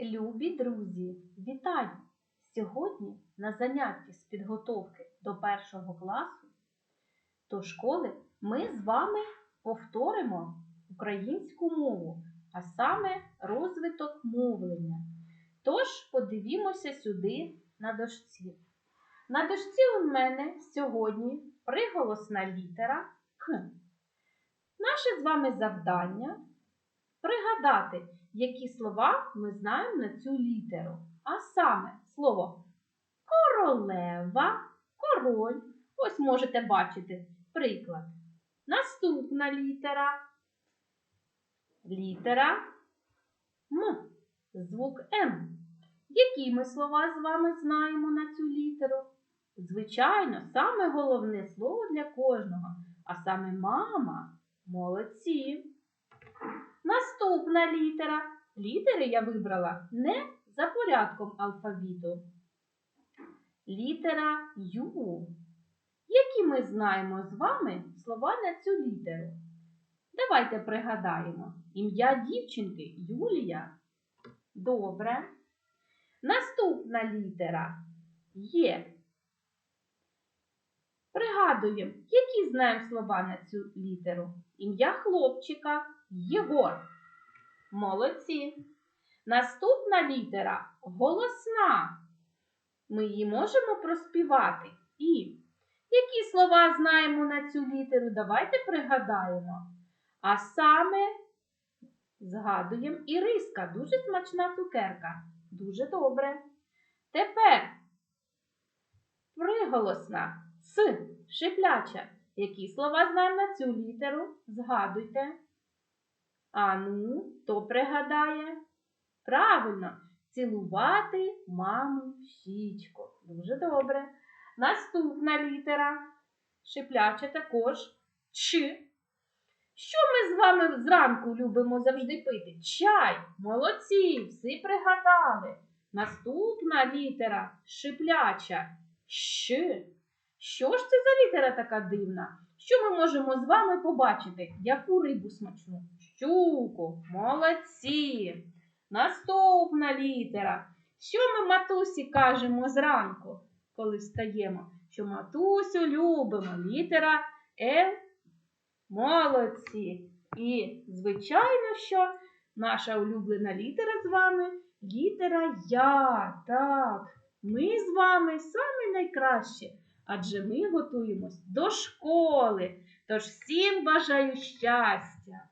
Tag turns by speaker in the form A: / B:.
A: Любі друзі, вітаю! Сьогодні на занятті з підготовки до першого класу до школи ми з вами повторимо українську мову, а саме розвиток мовлення. Тож подивімося сюди на дошці. На дошці у мене сьогодні приголосна літера К. Наше з вами завдання пригадати, які слова ми знаємо на цю літеру. А саме слово королева, король. Ось можете бачити приклад. Наступна літера. Літера М. Звук М. Які ми слова з вами знаємо на цю літеру? Звичайно, саме головне слово для кожного, а саме мама. Молодці. Наступна літера. Літери я вибрала не за порядком алфавіту. Літера Ю. Які ми знаємо з вами слова на цю літеру? Давайте пригадаємо. Ім'я дівчинки Юлія. Добре. Наступна літера Є. Пригадуємо, які знаємо слова на цю літеру. Ім'я хлопчика Єгор. Молодці. Наступна літера голосна. Ми її можемо проспівати. І які слова знаємо на цю літеру? Давайте пригадаємо. А саме згадуємо іриска. Дуже смачна цукерка. Дуже добре. Тепер приголосна С. Шипляча. Які слова знаємо на цю літеру? Згадуйте. А ну, хто пригадає? Правильно, цілувати маму в. Дуже добре. Наступна літера. Шипляча також Ч. Що ми з вами зранку любимо завжди пити? Чай. Молодці, всі пригадали. Наступна літера шипляча Щ. Що ж це за літера така дивна? Що ми можемо з вами побачити? Яку рибу смачну? Щуку. Молодці. Наступна літера. Що ми матусі кажемо зранку, коли встаємо? Що матусю любимо. Літера Л. Молодці. І, звичайно, що наша улюблена літера з вами літера Я. Так, ми з вами самі найкращі адже ми готуємось до школи. Тож всім бажаю щастя!